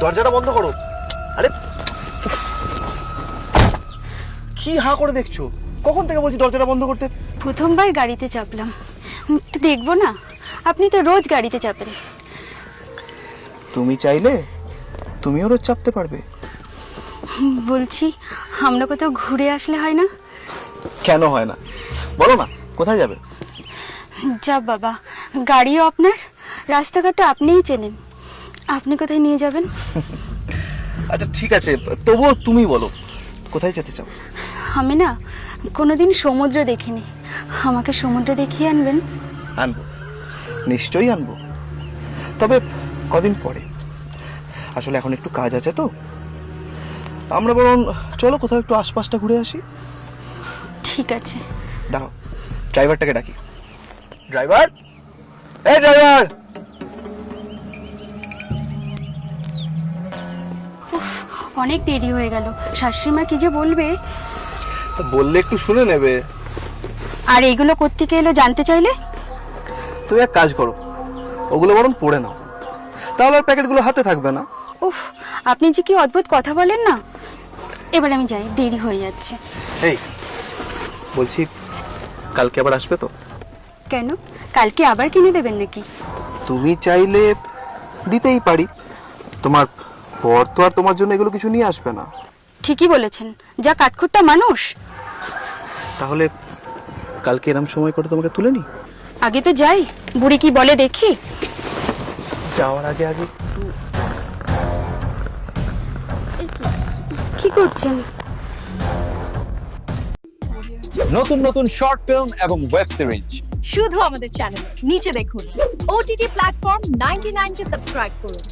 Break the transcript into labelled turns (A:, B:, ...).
A: দরজাটা বন্ধ করো। আরে। কি হাঁ করে দেখছ? কখন থেকে বলছি দরজাটা বন্ধ করতে?
B: প্রথমবার গাড়িতে চাপলাম। একটু দেখব না? আপনি তো রোজ গাড়িতে চাপেন।
A: তুমি চাইলে তুমিও রোজ চাপতে পারবে।
B: বলছি আমরা কোথাও ঘুরে আসলে হয় না?
A: কেন হয় না? বলো না কোথায় যাবে?
B: যা বাবা গাড়িও আপনার রাস্তাঘাটটা আপনিই চেনেন। আপনি কোথায় নিয়ে যাবেন?
A: আচ্ছা ঠিক আছে। তবুও তুমি বলো কোথায় যেতে চাও?
B: আমি না কোনোদিন সমুদ্র দেখিনি। আমাকে সমুদ্র দেখিয়ে আনবেন?
A: আনব। নিশ্চয়ই আনব। তবে কদিন পরে? আসলে এখন একটু কাজ আছে তো। আমরা বরং চলো কোথাও একটু আশপাশটা ঘুরে আসি।
B: ঠিক আছে।
A: দাঁড়াও ড্রাইভারটাকে ডাকি। ড্রাইভার? এই ড্রাইভার!
B: অনেক দেরি হয়ে গেল। শাশুড়িমা কি যে বলবে?
A: তা বললে একটু শুনে নেবে।
B: আর এইগুলো কোত্থেকে এলো জানতে চাইলে?
A: তুমি এক কাজ করো ওগুলো বরং পড়ে নাও। তাহলে আর প্যাকেটগুলো হাতে থাকবে না।
B: উফ আপনি যে কি অদ্ভুত কথা বলেন না? এবার আমি যাই দেরি হয়ে যাচ্ছে।
A: এই বলছি কালকে আবার আসবে তো?
B: কেন? কালকে আবার কিনে দেবেন নাকি?
A: তুমি চাইলে দিতেই পারি। তোমার পর তো আর তোমার জন্য এগুলো কিছু নিয়ে আসবে না।
B: ঠিকই বলেছেন। যা কাঠখুট্টা মানুষ।
A: তাহলে কালকে এরম সময় করে তোমাকে তুলে নি?
B: আগে তো যাই। বুড়ি কি বলে দেখি।
A: যাওয়ার আগে আগে
B: কি করছেন?
C: নতুন নতুন শর্ট ফিল্ম এবং ওয়েব সিরিজ
D: শুধু আমাদের চ্যানেলে নিচে দেখুন। ওটিটি প্ল্যাটফর্ম 99 কে সাবস্ক্রাইব করুন।